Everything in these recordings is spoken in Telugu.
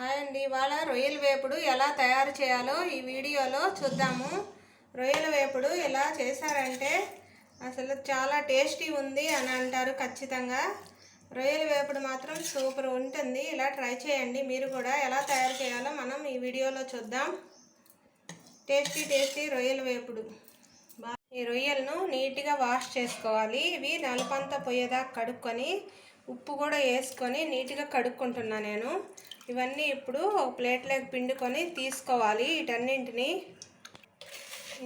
హాయ్ అండి. ఇవాళ రొయ్యల వేపుడు ఎలా తయారు చేయాలో ఈ వీడియోలో చూద్దాము. రొయ్యల వేపుడు ఎలా చేశారంటే అసలు చాలా టేస్టీ ఉంది అని అంటారు ఖచ్చితంగా. రొయ్యల వేపుడు మాత్రం సూపర్ ఉంటుంది. ఇలా ట్రై చేయండి. మీరు కూడా ఎలా తయారు చేయాలో మనం ఈ వీడియోలో చూద్దాం. టేస్టీ టేస్టీ రొయ్యల వేపుడు. ఈ రొయ్యలను నీట్గా వాష్ చేసుకోవాలి. ఇవి నలుపంతా పోయేదాకా కడుక్కొని ఉప్పు కూడా వేసుకొని నీట్గా కడుక్కుంటున్నా నేను. ఇవన్నీ ఇప్పుడు ఒక ప్లేట్లోకి పిండుకొని తీసుకోవాలి వీటన్నింటిని.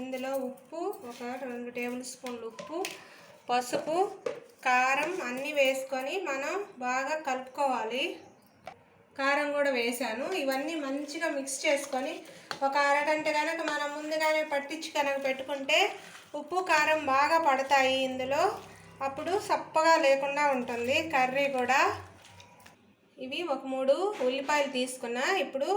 ఇందులో ఉప్పు ఒక రెండు టేబుల్ స్పూన్లు ఉప్పు పసుపు కారం అన్నీ వేసుకొని మనం బాగా కలుపుకోవాలి. కారం కూడా వేసాను. ఇవన్నీ మంచిగా మిక్స్ చేసుకొని ఒక అరగంట కనుక మనం ముందుగానే పట్టించి కనుక పెట్టుకుంటే ఉప్పు కారం బాగా పడతాయి ఇందులో. అప్పుడు సప్పగా లేకుండా ఉంటుంది కర్రీ కూడా. ఇవి ఒక మూడు ఉల్లిపాయలు తీసుకున్నా. ఇప్పుడు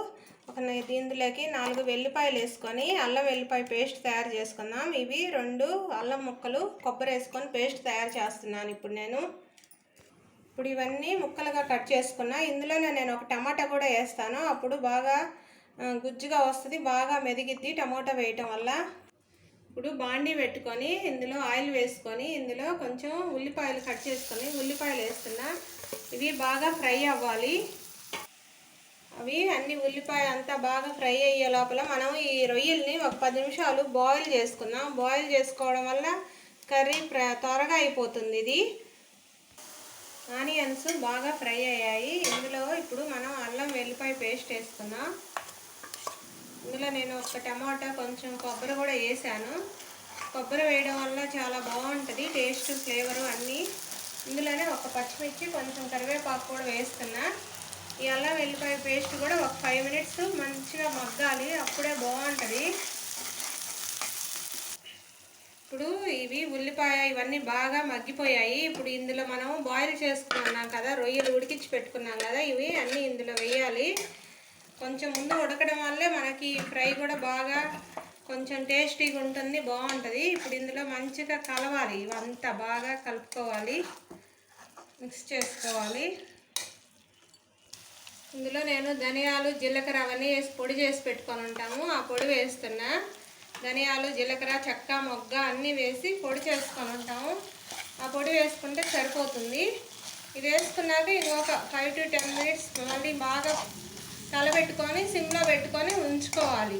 ఒక ఇందులోకి నాలుగు వెల్లిపాయలు వేసుకొని అల్లం వెల్లిపాయ పేస్ట్ తయారు చేసుకుందాం. ఇవి రెండు అల్లం ముక్కలు కొబ్బరి వేసుకొని పేస్ట్ తయారు చేస్తున్నాను ఇప్పుడు నేను. ఇప్పుడు ఇవన్నీ ముక్కలుగా కట్ చేసుకున్నా. ఇందులోనే నేను ఒక టమాటా కూడా వేస్తాను. అప్పుడు బాగా గుజ్జుగా వస్తుంది బాగా మెదిగిద్ది టమాటా వేయటం వల్ల. ఇప్పుడు బాండీ పెట్టుకొని ఇందులో ఆయిల్ వేసుకొని ఇందులో కొంచెం ఉల్లిపాయలు కట్ చేసుకొని ఉల్లిపాయలు వేస్తున్నా. ఇవి బాగా ఫ్రై అవ్వాలి. అవి అన్ని ఉల్లిపాయ అంతా బాగా ఫ్రై అయ్యే లోపల మనం ఈ రొయ్యల్ని ఒక పది నిమిషాలు బాయిల్ చేసుకుందాం. బాయిల్ చేసుకోవడం వల్ల కర్రీ ప్ర త్వరగా అయిపోతుంది ఇది. ఆనియన్స్ బాగా ఫ్రై అయ్యాయి. ఇందులో ఇప్పుడు మనం అల్లం వెల్లిపాయ పేస్ట్ వేసుకుందాం. ఇందులో నేను ఒక టమాటా కొంచెం కొబ్బరి కూడా వేసాను. కొబ్బరి వేయడం వల్ల చాలా బాగుంటుంది టేస్ట్ ఫ్లేవరు అన్నీ. ఇందులోనే ఒక పచ్చిమిర్చి కొంచెం కరివేపాకు కూడా వేస్తున్నా. ఈ అల్లం వెల్లిపాయ పేస్ట్ కూడా ఒక ఫైవ్ మినిట్స్ మంచిగా మగ్గాలి అప్పుడే బాగుంటుంది. ఇప్పుడు ఇవి ఉల్లిపాయ ఇవన్నీ బాగా మగ్గిపోయాయి. ఇప్పుడు ఇందులో మనం బాయిల్ చేసుకున్నాం కదా రొయ్యలు ఉడికించి పెట్టుకున్నాం కదా ఇవి అన్నీ ఇందులో వేయాలి. కొంచెం ముందు ఉడకడం వల్లే మనకి ఫ్రై కూడా బాగా కొంచెం టేస్టీగా ఉంటుంది బాగుంటుంది. ఇప్పుడు ఇందులో మంచిగా కలవాలి ఇవంతా బాగా కలుపుకోవాలి మిక్స్ చేసుకోవాలి. ఇందులో నేను ధనియాలు జీలకర్ర అవన్నీ వేసి పొడి చేసి పెట్టుకొని ఉంటాము. ఆ పొడి వేస్తున్నా ధనియాలు జీలకర్ర చెక్క మొగ్గ అన్నీ వేసి పొడి చేసుకొని ఉంటాము. ఆ పొడి వేసుకుంటే సరిపోతుంది. ఇది వేసుకున్నాక ఇది ఒక ఫైవ్ టు టెన్ మినిట్స్ మళ్ళీ బాగా పెట్టుకొని సిమ్లో పెట్టుకొని ఉంచుకోవాలి.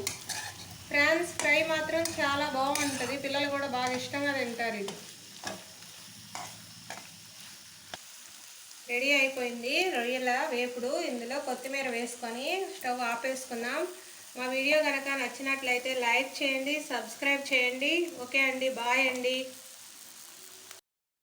ఫ్రాన్స్ ఫ్రై మాత్రం చాలా బాగుంటుంది. పిల్లలు కూడా బాగా ఇష్టంగా తింటారు ఇది. రెడీ అయిపోయింది. రొయ్యల వేపుడు. ఇందులో కొత్తిమీర వేసుకొని స్టవ్ ఆపేసుకుందాం. మా వీడియో కనుక నచ్చినట్లయితే లైక్ చేయండి సబ్స్క్రైబ్ చేయండి. ఓకే అండి. బాయ్ అండి.